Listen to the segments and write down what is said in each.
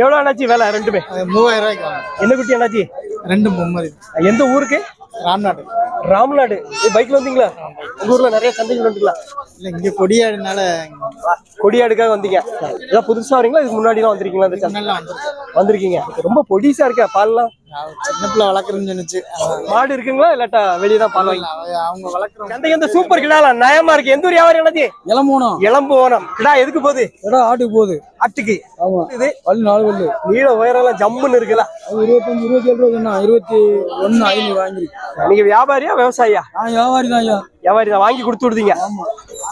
எவ்வளவு அண்ணாச்சி வேலை? ரெண்டுமே. மூவாயிரம் ரூபாய்க்கு என்ன குட்டி அண்ணாச்சி ரெண்டு பொம்மரி. எந்த ஊருக்கு? ராம்நாடு. ராமநாடு. பைக்ல வந்தீங்களா? உங்க ஊர்ல நிறைய சந்தைகள் வந்துங்களா இல்லை இங்கே கொடியாடுனால கொடியாடுக்காக வந்தீங்க. ஏதாவது புதுசா வரீங்களா? இதுக்கு முன்னாடி தான் வந்திருக்கீங்களா வந்திருக்கீங்க. ரொம்ப பொடிசா இருக்கா பால்லாம்? சின்ன பிள்ளை வளர்க்குறேன்னு சொன்னுச்சு. மாடு இருக்குங்களா? இல்லாட்டா வெளியே தான் பால் வாங்கி அவ- அவங்க வளர்க்குறவங்க சந்தைக்கு வந்து சூப்பர் கிடாலாம் நயமா இருக்கு. எந்த ஊர் வியாபாரம் என்னது? இளமோனம் இளம்புவனம் கிடா எதுக்கு போகுது? இடம் ஆட்டுக்கு போகுது. ஆட்டுக்கு. ஆமா. இது பல்லு நாலு பல்லு. நீள உயரம் எல்லாம் ஜம்முன்னு இருக்குல்ல. இருபத்தஞ்சு இருபத்தி ஏழு ரூபா இருபத்தி ஒன்று ஐநூறு வாங்கிருக்கு. நீங்க வியாபாரியா விவசாயியா? நான் வியாபாரி தான் ஐயா. வியாபாரி தான். வாங்கி கொடுத்து விடுதீங்க.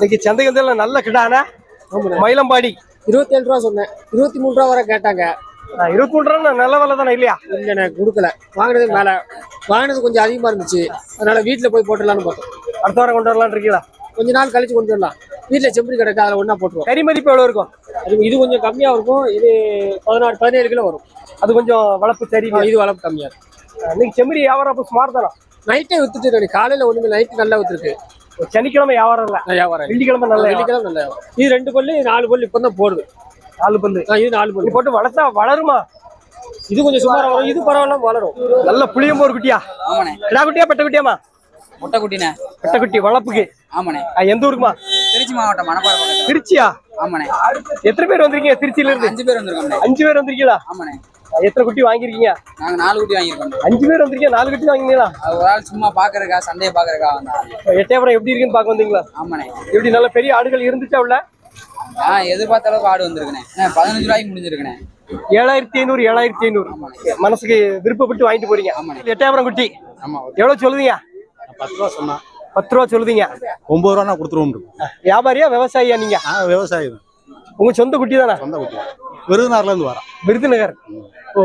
இன்னைக்கு வந்து நல்ல கிடானா? மயிலம்பாடி. இருபத்தி ஏழு ரூபா சொன்னேன். இருபத்தி மூணு ரூபா வரை கேட்டாங்க. இருபத்தி மூணு ரூபா நல்ல விலை தானே இல்லையா? இல்லை நான் கொடுக்கல. வாங்கினது மேலே வாங்கினது கொஞ்சம் அதிகமாக இருந்துச்சு. அதனால வீட்டில் போய் போட்டுடலாம்னு பார்த்தோம். அடுத்த வாரம் கொண்டு வரலாம்னு இருக்கீங்களா? கொஞ்ச நாள் கழிச்சு கொண்டு வரலாம். வீட்டில் செம்பரி கிடக்கு அதில் ஒன்றா போட்டுருவோம். கறி மதிப்பு எவ்வளவு இருக்கும்? அது இது கொஞ்சம் கம்மியாக இருக்கும். இது பதினாறு பதினேழு கிலோ வரும். அது கொஞ்சம் வளர்ப்பு சரி இது வளர்ப்பு கம்மியாக இருக்கும். இன்னைக்கு செம்மறி வியாபாரம் அப்போ ஸ்மார்ட் தானே? நைட்டே வித்துட்டு காலையில் ஒன்றுமே நைட்டு நல்லா வித்துருக்கு. சனிக்கிழமை வியாபாரம் இல்ல? வியாபாரம் வெள்ளிக்கிழமை நல்ல. வெள்ளிக்கிழமை நல்லா. இது ரெண்டு பல்லு இது நாலு பல்லு இப்போ தான் போடுது. நாலு ஆ, இது நாலு பல்லு போட்டு வளர்த்தா வளருமா? இது கொஞ்சம் சுமாராக வரும். இது பரவாயில்ல வளரும். நல்ல புளியம்போர் குட்டியா? ஆமாண்ணே. கிடா குட்டியா பெட்ட குட்டியாமா முட்டை குட்டிண்ணே. பெட்ட குட்டி வளர்ப்புக்கு ஆமாண்ணே. ஆ, எந்த ஊருக்குமா திருச்சி மாவட்டம் மணப்பாறை திருச்சியா? ஆமாண்ணே. எத்தனை பேர் வந்திருக்கீங்க திருச்சியில இருந்து அஞ்சு பேர் வந்திருக்கோம்ண்ணே. அஞ்சு பேர் வந்திருக்கீங்களா? ஆமாண்ணே. எத்தனை குட்டி வாங்கியிருக்கீங்க? நாங்க நாலு குட்டி வாங்கியிருக்கோம் அஞ்சு பேர் வந்திருக்கீங்க நாலு குட்டி வாங்கினீங்களா? ஒரு ஆள் சும்மா பாக்குறக்கா சந்தையை பாக்குறக்கா வந்தான் எட்டயபுரம் எப்படி இருக்குன்னு பார்க்க வந்தீங்களா? ஆமாண்ணே. எப்படி நல்ல பெரிய ஆடுகள் இருந்துச்சா உள்ள? ஆ எதிர்பார்த்த அளவுக்கு ஆடு வந்திருக்குண்ணே. அண்ணே, பதினஞ்சு ரூபாய்க்கு முடிஞ்சிருக்குண்ணே. ஏழாயிரத்தி ஐநூறு ஏழாயிரத்தி ஐநூறு. மனசுக்கு விருப்பப்பட்டு வாங்கிட்டு போறீங்க. எட்டயபுரம் குட்டி. ஆமா. எவ்வளவு சொல்லுதீங்க? பத்து ரூபா சொன்னா. பத்து ரூபா சொல்லுதீங்க. ஒன்பது ரூபா நான் கொடுத்துருவோம் வியாபாரியா விவசாயியா நீங்க? விவசாயி உங்க சொந்த குட்டி தானே? சொந்த குட்டி. விருதுநகர்ல இருந்து வரேன். விருதுநகர். ஓ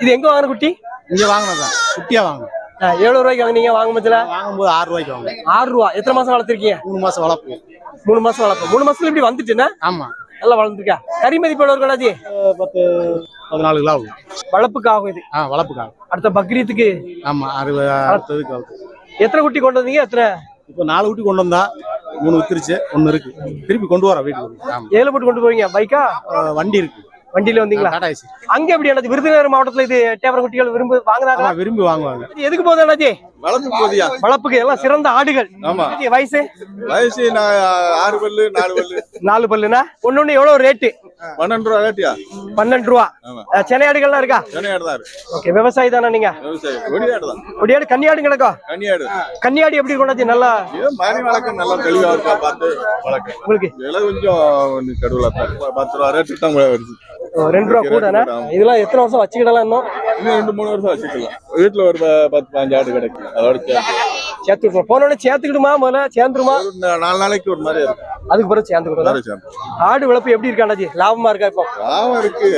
இது எங்க வாங்கின குட்டி? இங்க வாங்கினதான் குட்டியா வாங்கினேன். எவ்வளவு ரூபாய்க்கு வாங்குனீங்க வாங்கும் பட்சத்துல வாங்கும்போது ஆறு ரூபாய்க்கு வாங்கினேன் ஆறு ரூபா. எத்தனை மாசம் வளர்த்துருக்கீங்க? மூணு மாசம் வளர்ப்பு மூணு மாசம் வளர்ப்பு மூணு மாசத்துல இப்படி வந்துட்டுன்னா ஆமா. நல்லா வளர்ந்துருக்கா? கறி மதிப்பு எவ்வளவு இருக்கலாச்சி பத்து பதினாலு கிலோ ஆகும். வளர்ப்புக்கு ஆகும் இது. ஆ வளர்ப்புக்காக அடுத்த பக்ரீத்துக்கு? ஆமா அறுபது அடுத்ததுக்கு வளர்ப்பு எத்தனை குட்டி கொண்டு வந்தீங்க? எத்தனை? இப்போ நாலு குட்டி கொண்டு வந்தா மூணு வித்துருச்சு ஒன்னு இருக்கு. திருப்பி கொண்டு வரேன் வீட்டுக்கு. ஆமா. ஏழு போட்டு கொண்டு போவீங்க? பைக்கா? வண்டி இருக்கு. வண்டியில வந்தீங்களா? Tata AC. அங்க எப்படி அண்ணாச்சி? விருதுநகர் மாவட்டத்துல இது டேபர் குட்டிகள் விரும்பு வாங்குறாங்களா ஆமா விரும்பி வாங்குவாங்க. எதுக்கு போகுது அண்ணாச்சி? வளர்ந்து போதியா? வளர்ப்புக்கு எல்லாம் சிறந்த ஆடுகள். ஆமா. வயசு? வயசு ஆறு பல்லு நாலு பல்லு. நாலு பல்லுனா? ஒண்ணு ஒண்ணு எவ்வளவு ரேட்டு பன்னெண்டு ரூபா ரேட்டியா? பன்னெண்டு ரூபா. சென்னை ஆடுகள்லாம் இருக்கா? தான் இருக்கு. ஓகே விவசாயி தானே நீங்க? விவசாயம் கொடியாடு தான். கொடியாடு கன்னியாடு கிடக்கும் கனியாடு கன்னியாடு எப்படி கொண்டாச்சு? நல்லா மாதிரி வளர்க்க நல்லா தெளிவா இருக்கா பார்த்து வளர்க்க? உங்களுக்கு விலை கொஞ்சம் கடுவலா பத்து ரூபா ரேட்டு தான் வருது. ரெண்டு ரூபா கூடனா. இதெல்லாம் எத்தனை வருஷம் வச்சுக்கிடலாம் இன்னும்? இன்னும் ரெண்டு மூணு வருஷம் வச்சுக்கலாம். வீட்டுல ஒரு பத்து பதினஞ்சு ஆடு கிடைக்கும் அதோட சேர்த்து. விட்டுருவோம் போனோடனே சேர்த்துக்கிடுமா முதல்ல? சேர்ந்துருமா? நாலு நாளைக்கு ஒரு மாதிரி இருக்கும். அதுக்கு பிறகு சேர்த்து. ஆடு வளர்ப்பு எப்படி இருக்கா அண்ணாச்சி? லாபமா இருக்கா இப்போ? லாபம் இருக்கு.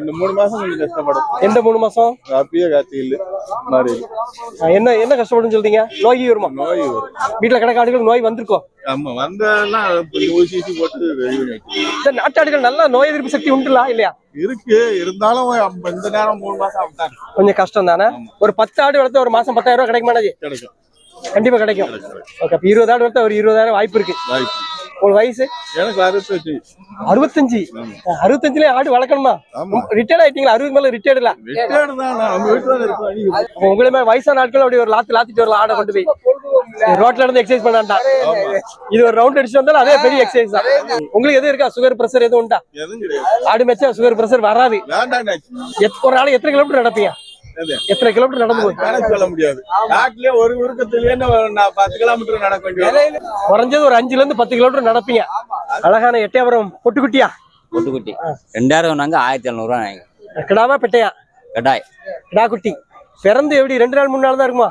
இந்த மூணு மாசம் கொஞ்சம் கஷ்டப்படும். எந்த மூணு மாசம்? காப்பியே காத்தி இல்ல மாதிரி. என்ன என்ன கஷ்டப்படுன்னு சொல்றீங்க? நோய் வருமா? நோய் வரும். வீட்டுல கிடக்க ஆடுகள் நோய் வந்திருக்கும் ஆமா வந்தெல்லாம் கொஞ்சம் ஊசி ஊசி போட்டு. இந்த நாட்டாடுகள் நல்லா நோய் எதிர்ப்பு சக்தி உண்டுலா இல்லையா? இருக்கு இருந்தாலும் இந்த நேரம் மூணு மாசம் கொஞ்சம் கஷ்டம் தானே ஒரு பத்து ஆடு வளர்த்து ஒரு மாசம் பத்தாயிரம் ரூபாய் கிடைக்குமா அண்ணாச்சி கிடைக்கும். கண்டிப்பா கிடைக்கும். ஓகே இருபது ஆடு வளர்த்தா ஒரு இருபதாயிரம் வாய்ப்பு இருக்கு. வாய்ப்பு ஒரு வயசு? எனக்கு அறுபத்தஞ்சு? அறுபத்தஞ்சு அறுபத்தஞ்சுல ஆடு வளர்க்கணுமா? ரிட்டையர்ட் ஆயிட்டீங்களா? அறுபது மேல ரிட்டையர்ட் இல்ல ரிட்டையர்டு தான் நான். நம்ம வீட்டுல தான் இருப்போம். நீங்க அப்ப உங்களுமே வயசான ஆட்கள் அப்படி ஒரு லாத்து லாத்திட்டு வரலாம் ஆடை கொண்டு போய். ரோட்ல இருந்து எக்ஸசைஸ் பண்ணாண்டா இது ஒரு ரவுண்ட் அடிச்சு வந்தாலும் அதே பெரிய எக்ஸசைஸ் தான். உங்களுக்கு எதுவும் இருக்கா? சுகர் பிரஷர் எதுவும் உண்டா? ஆடு மேட்சா சுகர் பிரஷர் வராது. ஒரு நாளைக்கு எத்தனை கிலோமீட்டர் நடப்பீங்க? எத்தனை கிலோமீட்டர் நடந்து கணக்கு சொல்ல முடியாது. காட்டுலயே ஒரு உருக்கத்திலேயே நான் பத்து கிலோமீட்டர் நடக்க வேண்டியது. குறைஞ்சது ஒரு அஞ்சுல இருந்து பத்து கிலோமீட்டர் நடப்பீங்க. அழகான எட்டயபுரம் பொட்டுக்குட்டியா? பொட்டுக்குட்டி. ரெண்டாயிரம் நாங்க ஆயிரத்தி எழுநூறுவா கிடாவா பெட்டையா? கட்டாய் கிடா குட்டி பிறந்து எப்படி ரெண்டு நாள் மூணு நாள் தான் இருக்குமா?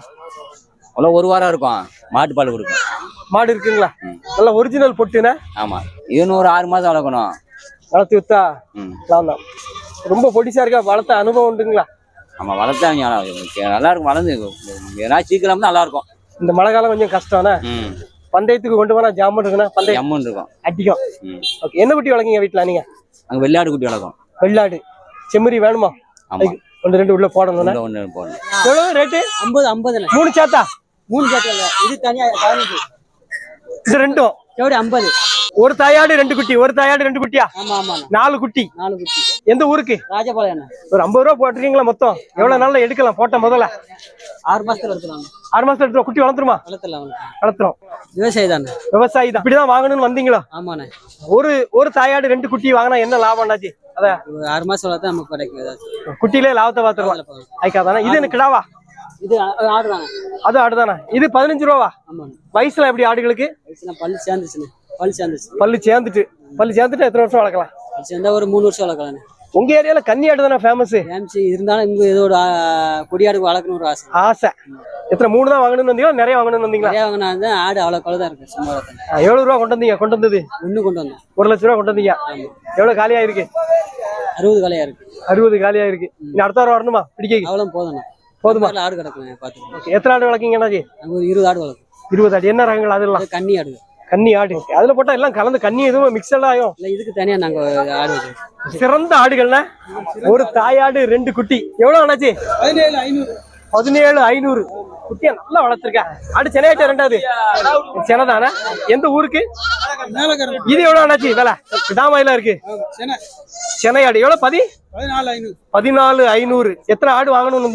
அவ்வளோ ஒரு வாரம் இருக்கும். மாட்டு பால் கொடுக்கும். மாடு இருக்குங்களா. நல்ல ஒரிஜினல் பொட்டுனா ஆமா. இது ஒரு ஆறு மாசம் வளர்க்கணும். வளர்த்து வித்தா? ம். நான் தான் ரொம்ப பொடிசா இருக்கா? வளர்த்த அனுபவம் உண்டுங்களா? ஆமா வளர்த்தா கொஞ்சம் நல்லா இருக்கும் வளர்ந்து ஏன்னா சீக்கிரம் நல்லா இருக்கும் இந்த மழை காலம் கொஞ்சம் கஷ்டம்னா ம். பந்தயத்துக்கு கொண்டு போனா ஜாமன் இருக்குன்னா பந்தயம் எம்மன் இருக்கும். அடிக்கும். ம். ஓகே என்ன குட்டி வளர்க்கீங்க வீட்டுல நீங்க? அங்க வெள்ளாடு குட்டி வளர்க்கும். வெள்ளாடு. செம்மறி வேணுமா? ஒன்று ரெண்டு உள்ள போடணும் ஒண்ணு போடணும். எவ்வளவு ரேட்டு ஐம்பது ஐம்பதுல. மூணு சாத்தா? மூணு கேட்டல இது தனியா பதினஞ்சு. இது ரெண்டும்? ஜோடி ஐம்பது. ஒரு தாயாடு ரெண்டு குட்டி ஒரு தாயாடு ரெண்டு குட்டியா? நாலு குட்டி. நாலு குட்டி. எந்த ஊருக்கு? ராஜபாளையம் ஒரு ஐம்பது ரூபா போட்டிருக்கீங்களா மொத்தம்? எவ்வளவு நாள்ல எடுக்கலாம் போட்ட முதல்ல? ஆறு மாசத்துல எடுத்துருவாங்க. ஆறு மாசத்துல எடுத்துரும் குட்டி வளர்த்துருமா? வளர்த்துரும் விவசாயி தானே. விவசாயி தான். இப்படிதான் வாங்கணும்னு வந்தீங்களா? ஆமாண்ணே ஒரு ஒரு தாயாடு ரெண்டு குட்டி வாங்கினா என்ன லாபம் அண்ணாச்சி? அத? ஒரு ஆறு மாசம் வளர்த்தா நமக்கு கிடைக்கும் குட்டிலே லாபத்தை பார்த்துருலாம் ஐக்காதானே இது எனக்கு கிடாவா? இது ஆடு தானே. அது ஆடுதானே இது பதினஞ்சு ரூபாவா? வயசுல எப்படி ஆடுகளுக்கு? வயசுல பல்லு சேர்ந்துச்சுண்ணே. பல்லு சேர்ந்துச்சு. பல்லு சேர்ந்துட்டு பல்லு சேர்ந்துட்டு எத்தனை வருஷம் வளர்க்கலாம்? சேர்ந்தா ஒரு மூணு வருஷம் வளர்க்கலாண்ணே உங்க ஏரியால கன்னி ஆடு தானே ஃபேமஸ் ஏம்சி இருந்தாலும் இங்க ஏதோ ஒரு கொடியாடு வளர்க்கணும் ஒரு ஆசை. ஆசை. எத்தனை மூணு தான் வாங்கணும்னு வந்தீங்களா? நிறைய வாங்கணும்னு வந்தீங்களா? நிறைய வாங்கினா தான் ஆடு அவ்வளோ தான் இருக்கு சும்மா எவ்வளவு ரூபா கொண்டு வந்தீங்க? கொண்டு வந்தது? ஒன்று கொண்டு வந்தேன் ஒரு லட்ச ரூபா கொண்டு வந்தீங்க. எவ்வளவு காலியா இருக்கு? அறுபது கலையா இருக்கு. அறுபது காலியா இருக்கு. இனி அடுத்த வாரம் வரணுமா? பிடிக்க அவ்வளோ போதும்ண்ணே போதுமா? அதுல ஆடு கிடக்குங்க பார்த்துக்கோங்க எத்தனை ஆடு வளர்க்கீங்க அங்கே ஒரு இருபது ஆடு வளர்க்கும் இருபது ஆடு. என்ன ரகங்கள் அதெல்லாம்? அது கன்னி ஆடு. கன்னி ஆடு. அதுல போட்டா எல்லாம் கலந்து கன்னி எதுவும் மிக்சட் ஆகும். இல்லை இதுக்கு தனியாக நாங்கள் ஆடு சிறந்த ஆடுகள்னா ஒரு தாயாடு ரெண்டு குட்டி. எவ்வளவு பதினேழு ஐநூறு. பதினேழு ஐநூறு. குட்டியா நல்லா வளர்த்துருக்க ஆடு சென்னையாட்ட ரெண்டாவது? சென்னைதானே? எந்த ஊருக்கு? இது எவ்வளவு அண்ணாச்சி? விலை? கிடாமையில இருக்கு. சென்னை. சென்னை ஆடு எவ்வளவு பதி? பதினாலு ஐநூறு. எத்தனை ஆடு வாங்கணும்னு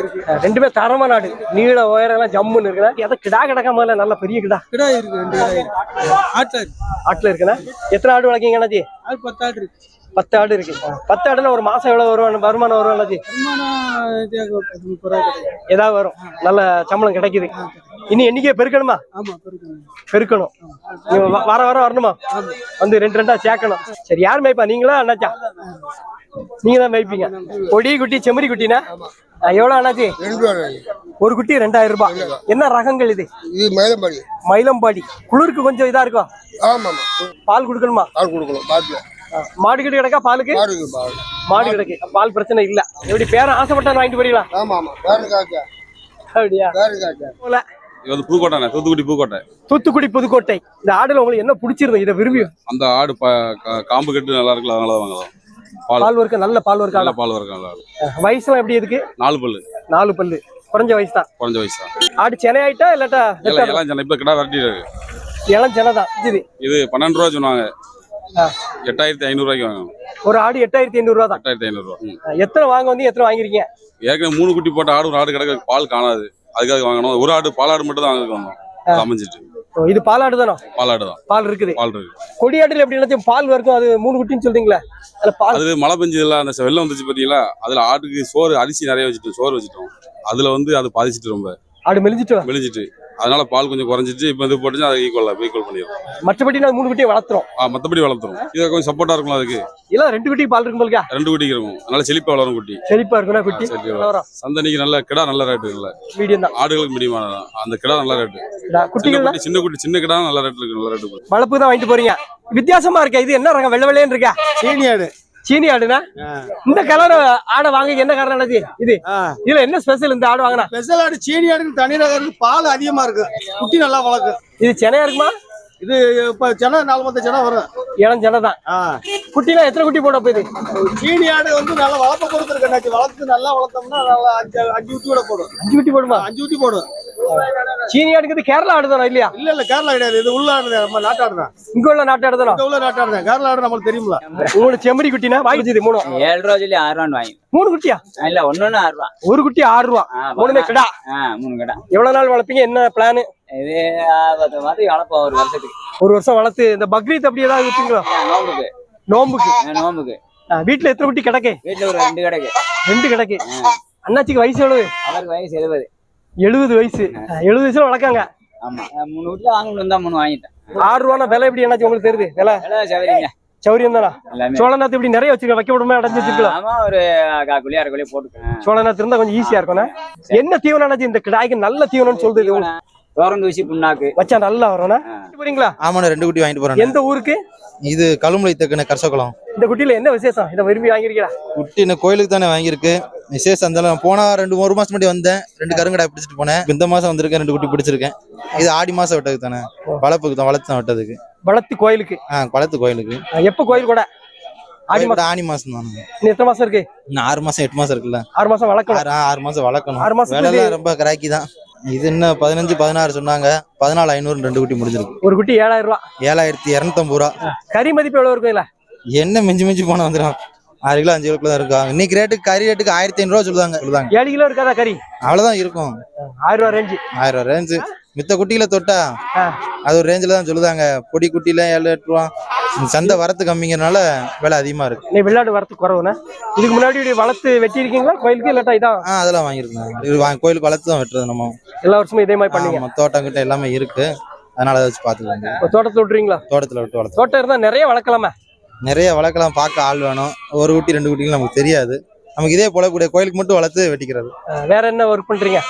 இருக்கு. ரெண்டுமே தரமான ஆடு. நீள உயரம் எல்லாம் ஜம்முன்னு இருக்குண்ணா எதை கிடா கிடக்காம இல்ல நல்ல பெரிய கிடா. கிடா இருக்கு ஆட்டில் இருக்கு. ஆட்டுல இருக்குண்ணா எத்தனை ஆடு வளர்க்கீங்க அண்ணாச்சி? பத்து ஆடு இருக்கு. பத்து ஆடு இருக்கு. பத்து ஆடுல ஒரு மாசம் எவ்வளவு வரும்? வருமானம் வரும் கிடைக்கும் ஏதாவது வரும். நல்ல சம்பளம் கிடைக்குது. இனி எண்ணிக்கையை பெருக்கணுமா? ஆமா பெருக்கணும் வார வாரம் வரணுமா? வந்து ரெண்டு ரெண்டா சேர்க்கணும். சரி யார் மேய்ப்பா? நீங்களா அண்ணாச்சா? நீங்க தான் மேய்ப்பீங்க. கொடி குட்டி செம்மறி குட்டினா? எவ்வளவு அண்ணாச்சி? ஒரு குட்டி ரெண்டாயிரம் ரூபாய். என்ன ரகங்கள் இது? இது மயிலம்பாடி. மயிலம்பாடி. குளிருக்கு கொஞ்சம் இதா இருக்கும். ஆமாம் பால் கொடுக்கணுமா? ஆள் கொடுக்கணும் பாட்டில். ஆ, மாடு கிட்ட கிடக்கா பாலுக்கு மாடு கிடக்கு. பால் பிரச்சனை இல்ல. எப்படி பேர ஆசைப்பட்டா வாங்கிட்டு அப்படியா? போல. இது வந்து புதுக்கோட்டை தூத்துக்குடி புதுக்கோட்டை. தூத்துக்குடி புதுக்கோட்டை. இந்த ஆடுல உங்களுக்கு என்ன பிடிச்சிருந்தது? இதை விரும்பி அந்த ஆடு காம்பு கட்டு நல்லா இருக்குல்ல அதனால தான் வாங்கலாம் பால். பால் ஒர்க்கு நல்ல பால் ஒர்க்கு நல்ல பால் வரும் நல்லா வயசுலாம் எப்படி இருக்கு? நாலு பல்லு. நாலு பல்லு. குறைஞ்ச வயசு தான். குறைஞ்ச வயசு தான். ஆடு சென்னை ஆயிட்டா இல்லாட்டா எல்லாம் ஜன இப்ப கிடா வரட்டி இருக்கு. இளம் சென்னை தான். இது இது பன்னெண்டு ரூபா சொன்னாங்க. எட்டாயிரத்தி ஐநூறு ரூபாய்க்கு வாங்கணும். ஒரு ஆடு எட்டாயிரத்தி ஐநூறு ரூபா தான். எட்டாயிரத்தி ஐநூறு ரூபா ம். எத்தனை வாங்க வந்து எத்தனை வாங்கிருக்கீங்க ஏற்கனவே மூணு குட்டி போட்ட ஆடு ஒரு ஆடு கிடக்க பால் காணாது. அதுக்காக வாங்கணும். ஒரு ஆடு பாலாடு மட்டும் தான் வாங்க வந்தோம். அமைஞ்சிட்டு. இது பாலாடு தானோ? பாலாடு தான். பால் இருக்குது. பால் இருக்கு கொடியாடுல எப்படி நினைச்சு பால் வரைக்கும் அது மூணு குட்டின்னு சொல்றீங்களா. அதுல பால் அது மழை பெஞ்சதுல அந்த வெள்ளம் வந்துச்சு பாத்தீங்களா? அதுல ஆட்டுக்கு சோறு அரிசி நிறைய வச்சுட்டோம் சோறு வச்சுட்டோம். அதுல வந்து அது பாதிச்சிட்டு ரொம்ப. ஆடு மெலிஞ்சிட்டு. மெலிஞ்சிட்டு. அதனால பால் கொஞ்சம் குறைஞ்சிட்டு இப்போ இது போட்டுச்சு அதை ஈக்குவல் ஈக்குவல் பண்ணிடும் மற்றபடி நான் மூணு குட்டியை வளர்த்துறோம். ஆ மத்தபடி வளர்த்துரும் இது கொஞ்சம் சப்போர்ட்டா இருக்கும் அதுக்கு? இல்ல ரெண்டு குட்டி பால் இருக்கும் போலுக்கா? ரெண்டு குட்டிக்கு இருக்கும். அதனால செழிப்பா வளரும் குட்டி. செழிப்பா இருக்கும்னா குட்டி? நல்லா சந்தனிக்கு நல்ல கிடா நல்ல ரேட்டு இல்ல மீடியம் தான். ஆடுகளுக்கு முடியுமான அந்த கிடா நல்ல ரேட்டு குட்டி சின்ன குட்டி சின்ன கிடா நல்ல ரேட்டு இருக்கு நல்ல ரேட்டு வளர்ப்பு தான் வாங்கிட்டு போறீங்க. வித்தியாசமா இருக்கா இது என்ன ரகம்? வெள்ளை வெள்ளையன்னு இருக்கா? சீனி ஆடு சீனி ஆடுனா? இந்த கலர் ஆடை வாங்க என்ன காரணம் இது இதுல என்ன ஸ்பெஷல் இந்த ஆடு வாங்கினா? ஸ்பெஷல் ஆடு சீனி ஆடுன்னு தனி ரகம் இருக்கு பால் அதிகமா இருக்கு. குட்டி நல்லா வளர்க்கும் இது சென்னையா இருக்குமா? இது இப்ப சென்னை நாலு மொத்த சென்னை வரும். இளம் சென்னை தான். குட்டிலாம் எத்தனை குட்டி போட போகுது? சீனி ஆடு வந்து நல்லா வளர்ப்ப கொடுத்துருக்கு வளர்த்து நல்லா வளர்த்தோம்னா நல்லா அஞ்சு அஞ்சு குட்டி கூட போடும். அஞ்சு குட்டி போடுமா? அஞ்சு குட்டி போடும். சீனி ஆடுங்கிறது கேரளா ஆடு தானே இல்லையா? இல்ல இல்ல கேரளா கிடையாது. இது உள்ள ஆடு நம்ம நாட்டாடு தான் இங்க உள்ள நாட்டு ஆடு தானே உள்ள நாட்டாடு தான் கேரளா ஆடு நம்மளுக்கு தெரியுமில. உங்களுக்கு செம்மறி குட்டினா வாங்கிச்சது மூணு. ஏழு ரூபா சொல்லி ஆறு ரூபான்னு வாங்கி. மூணு குட்டியா? இல்ல ஒண்ணு ஒண்ணு ஆறு ரூபா. ஒரு குட்டி ஆறு ரூபா. மூணுமே கிடா. மூணு கடை. எவ்வளவு நாள் வளர்ப்பீங்க? என்ன பிளான் இது வளர்ப்போம் ஒரு வருஷத்துக்கு. ஒரு வருஷம் வளர்த்து இந்த பக்ரீத் அப்படி ஏதாவது விப்பீங்களா ஆ, நோம்புக்கு. நோம்புக்கு. நோம்புக்கு. வீட்டுல எத்தனை குட்டி கிடக்கு? வீட்டுல ஒரு ரெண்டு கடைக்கு. ரெண்டு கிடக்கு. அண்ணாச்சிக்கு வயசு எவ்வளவு? அவருக்கு வயசு எழுபது. எழுபது வயசு. எழுபது வயசுல வளர்க்காங்க. ஆமா. மூணு வீட்டுல வாங்கணும் தான் மூணு வாங்கிட்டேன். ஆறு ரூபானா விலை எப்படி? என்னாச்சு உங்களுக்கு தெரியுது? விலை? சவரிங்க சௌரியம் தானா? எல்லாமே. சோழ நாத்து இப்படி நிறைய வச்சிருக்க வைக்க விடாம? அடைஞ்சு வச்சிருக்கலாம் ஆமா ஒரு காக்குள்ளி அரை குள்ளி போட்டுக்கேன் சோழ நாத்து இருந்தா கொஞ்சம் ஈஸியா இருக்கும்ண்ணே என்ன தீவனம் இந்த கிடாய்க்கு நல்ல தீவனம்னு சொல்லுது இது. திறந்து ஊசி புண்ணாக்கு. வச்சா நல்லா வரும்ண்ணே போறீங்களா? ஆமாண்ணே ரெண்டு குட்டி வாங்கிட்டு போறேன். எந்த ஊருக்கு? இது கழுமலை தக்குன கரசகுளம். இந்த குட்டியில என்ன விசேஷம்? இதை விரும்பி வாங்கிருக்கீங்களா குட்டி கோயிலுக்கு தானே வாங்கியிருக்கு. விசேஷம் இருந்தாலும் போனா ரெண்டு ஒரு மாசம் முன்னாடி வந்தேன். ரெண்டு கருங்கடா பிடிச்சிட்டு போனேன். இந்த மாசம் வந்திருக்கேன் ரெண்டு குட்டி பிடிச்சிருக்கேன். இது ஆடி மாசம் விட்டதுக்கு தானே. வளர்ப்புக்கு தான் வளர்த்து தான் விட்டதுக்கு. வளர்த்து கோயிலுக்கு? ஆ வளர்த்து கோயிலுக்கு. எப்ப கோயில் கூட? ஆடி மாசம். ஆடி மாசம் தானே. எத்தனை மாசம் இருக்கு? இன்னும் ஆறு மாசம் எட்டு மாசம் இருக்குல்ல. ஆறு மாசம் வளர்க்கணும் ஆறு மாசம் வளர்க்கணும். ஆறு வேலைலாம் ரொம்ப கிராக்கி தான். இது என்ன பதினஞ்சு பதினாறு சொன்னாங்க. பதினாலு ஐநூறு ரெண்டு குட்டி முடிஞ்சிருக்கு. ஒரு குட்டி ஏழாயிரம் ரூபா. ஏழாயிரத்தி இரநூத்தம்பது ரூபா. கறி மதிப்பு எவ்வளவு இருக்கும் என்ன மிஞ்சி மிஞ்சி போன வந்துடும் ஆறு கிலோ அஞ்சு கிலோ தான் இருக்கும் இன்னைக்கு ரேட்டுக்கு கறி ரேட்டுக்கு ஆயிரத்தி ஐநூறுவா சொல்லுவாங்க. சொல்லுவாங்க. ஏழு கிலோ இருக்காதா கறி? அவ்வளவுதான் இருக்கும். ஆயிரம் ரூபா ரேஞ்சு ஆயிரம் ரூபா ரேஞ்சு மித்த குட்டியில தொட்டா ஆ. அது ஒரு ரேஞ்சில் தான் சொல்லுதாங்க. பொடி குட்டியில ஏழு எட்டு ரூபா. இந்த சந்தை வரத்து கம்மிங்கிறனால விலை அதிகமா இருக்கு. நீ வெளிநாடு வரத்து குறவுண்ணே? இதுக்கு முன்னாடி இப்படி வளர்த்து வெட்டி இருக்கீங்களா கோயிலுக்கு இல்லாட்டா இதான் ஆ அதெல்லாம் வாங்கியிருக்கேன் இது வாங்கி கோயிலுக்கு வளர்த்து தான் வெட்டுறது நம்ம. எல்லா வருஷமும் இதே மாதிரி பண்ணீங்க. தோட்டம் கிட்ட எல்லாமே இருக்கு. அதனால அதை வச்சு பார்த்துக்கலாம் இப்போ தோட்டத்துல விட்டுறீங்களா? தோட்டத்துல விட்டு வளர்த்து தோட்டம் இருந்தா நிறைய வளர்க்கலாமே. நிறைய வளர்க்கலாம் பார்க்க ஆள் வேணும். ஒரு குட்டி ரெண்டு குட்டிகள் நமக்கு தெரியாது. நமக்கு இதே போலக்கூடிய கோயிலுக்கு மட்டும் வளர்த்து வெட்டிக்கிறது. வேற என்ன ஒர்க் பண்றீங்க?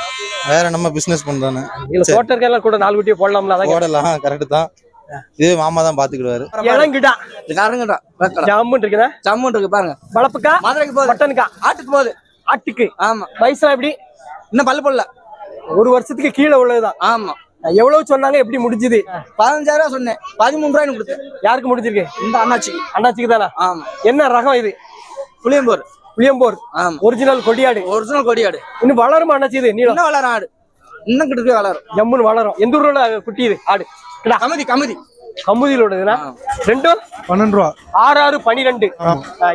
வேற நம்ம பிசினஸ். தோட்டம் இருக்கலாம் கூட நாலு குட்டியை போடலாம்ல அதான் போடலாம் கரெக்ட் தான். இதே மாமா தான் பாத்துக்கிடுவாரு. இளங்கிடா. காரங்கடா ஜாமுன் இருக்குதா? ஜம்முன் இருக்கு பாருங்க. வளப்புக்கா? மதுரைக்கு போகுது. மட்டனுக்கா? ஆட்டுக்கு போகுது. ஆட்டுக்கு. ஆமா. வயசுலாம் எப்படி? இன்னும் பல்லு போடல. ஒரு வருஷத்துக்கு கீழே உள்ளதுதான். ஆமா. எவ்வளவு சொன்னாங்க எப்படி முடிஞ்சுது? பதினஞ்சாயிரம் ரூபா சொன்னேன். பதிமூணு ரூபாய்னு கொடுத்தேன். யாருக்கு முடிஞ்சிருக்கு? இந்த அண்ணாச்சிக்கு அண்ணாச்சிக்கு தானா? ஆமா. என்ன ரகம் இது? புளியம்பூர். புளியம்போர். ஆமா. ஒரிஜினல் கொடியாடு. ஒரிஜினல் கொடியாடு. இன்னும் வளருமா அண்ணாச்சி இது? இன்னும் வளரும் ஆடு. இன்னும் கிட்ட வளரும். ஜம்முன்னு வளரும். எந்த ஊர்ல குட்டி இது? ஆடு. கமதி கமதி. கமுதியில் உள்ளதுன்னா ரெண்டும்? பன்னெண்டு ரூபா. ஆறு ஆறு பனிரெண்டு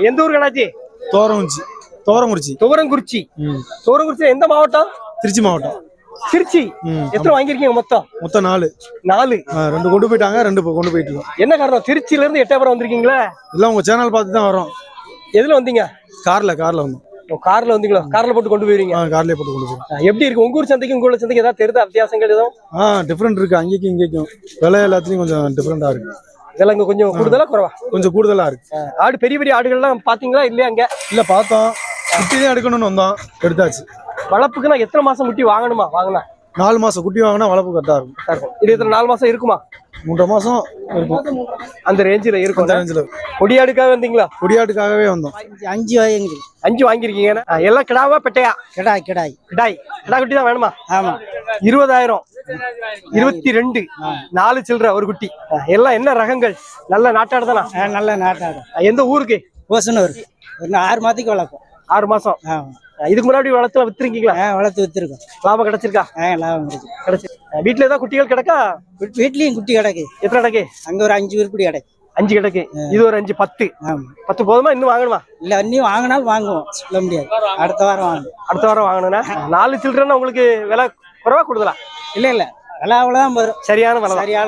எந்த ஊர் கணாச்சி தோரங்குறிச்சி. தோரங்குறிச்சி. துவரங்குறிச்சி. துவரங்குறிச்சி எந்த மாவட்டம்? திருச்சி மாவட்டம். திருச்சி. எத்தனை வாங்கியிருக்கீங்க மொத்தம்? மொத்தம் நாலு. நாலு. ரெண்டு கொண்டு போயிட்டாங்க ரெண்டு கொண்டு போயிட்டு இருக்கோம் என்ன காரணம்? திருச்சியில இருந்து எட்டாபுரம் வந்திருக்கீங்களா? எல்லாம் உங்க சேனல் பார்த்து தான் வரோம் எதுல வந்தீங்க? கார்ல கார்ல வந்தோம். கார்ல வந்தீங்களா? கார்ல போட்டு கொண்டு போயிருவீங்க. ஆ கார்லயே போட்டு கொண்டு அஹ் எப்படி இருக்கு? உங்க ஊர் சந்தைக்கும் உங்க சந்தைக்கு ஏதாவது தெரியுதா வித்தியாசங்கள் எதுவும்? ஆ டிஃப்ரெண்ட் இருக்கு. அங்கேயும் இங்கேயும் விலை எல்லாத்துலயும் கொஞ்சம் டிஃப்ரெண்டா இருக்கு. இதெல்லாம் இங்க கொஞ்சம் கூடுதலா குறவா? கொஞ்சம் கூடுதலா இருக்கு. ஆடு பெரிய பெரிய ஆடுகள்லாம் பாத்தீங்களா இல்லையா அங்க? இல்ல பார்த்தோம். குட்டி தான் எடுக்கணும்னு வந்தோம். எடுத்தாச்சு. வளர்ப்புக்குன்னா எத்தனை மாசம் முட்டி வாங்கணுமா? வாங்கினா? நாலு மாசம் குட்டி வாங்கினா வளர்ப்பு கரெக்டா இருக்கும். இது எத்தனை நாலு மாசம் இருக்குமா? மூன்றரை மாசம் இருக்கும். அந்த ரேஞ்சில இருக்கும். அந்த ரேஞ்சில் கொடியாடுக்காக வந்தீங்களா? கொடியாட்டுக்காகவே வந்தோம். அஞ்சு வாங்கி அஞ்சு வாங்கியிருக்கீங்க எல்லாம் கிடாவா பெட்டையா? கிடாய் கிடாய். கிடாய். கிடா குட்டி தான் வேணுமா? ஆமா. இருபதாயிரம். இருபத்தி ரெண்டு நாலு சில்லற ஒரு குட்டி. எல்லாம் என்ன ரகங்கள்? நல்ல நாட்டாடு தானா? நல்ல நாட்டாடு. எந்த ஊருக்கு? ஓசனூர். ஒரு ஆறு மாதத்துக்கு வளர்ப்போம். ஆறு மாசம். ஆமா. இதுக்கு முன்னாடி வளர்த்து வித்துருக்கீங்களா? வளர்த்து வித்துருக்கோம். லாபம் கிடைச்சிருக்கா? லாபம் கிடைச்சி அஹ் வீட்டுல ஏதாவது குட்டிகள் கிடக்கா? வீட்- வீட்லயும் குட்டி கிடக்கு. எத்தனை கிடக்கு? அங்க ஒரு அஞ்சு உருப்படி கிடக்கு. அஞ்சு கிடக்கு. இது ஒரு அஞ்சு பத்து. பத்து போதுமா? இன்னும் வாங்கணுமா? இல்ல இன்னும் வாங்கினாலும் வாங்குவோம். சொல்ல முடியாது. அடுத்த வாரம் வாங்குவோம் அடுத்த வாரம் வாங்கணும்னா? நாலு சில்லறன்னா உங்களுக்கு விலை குறைவா கொடுக்கலாம் இல்ல இல்ல. விலை அவ்வளவுதான் சரியான விலை. சரியான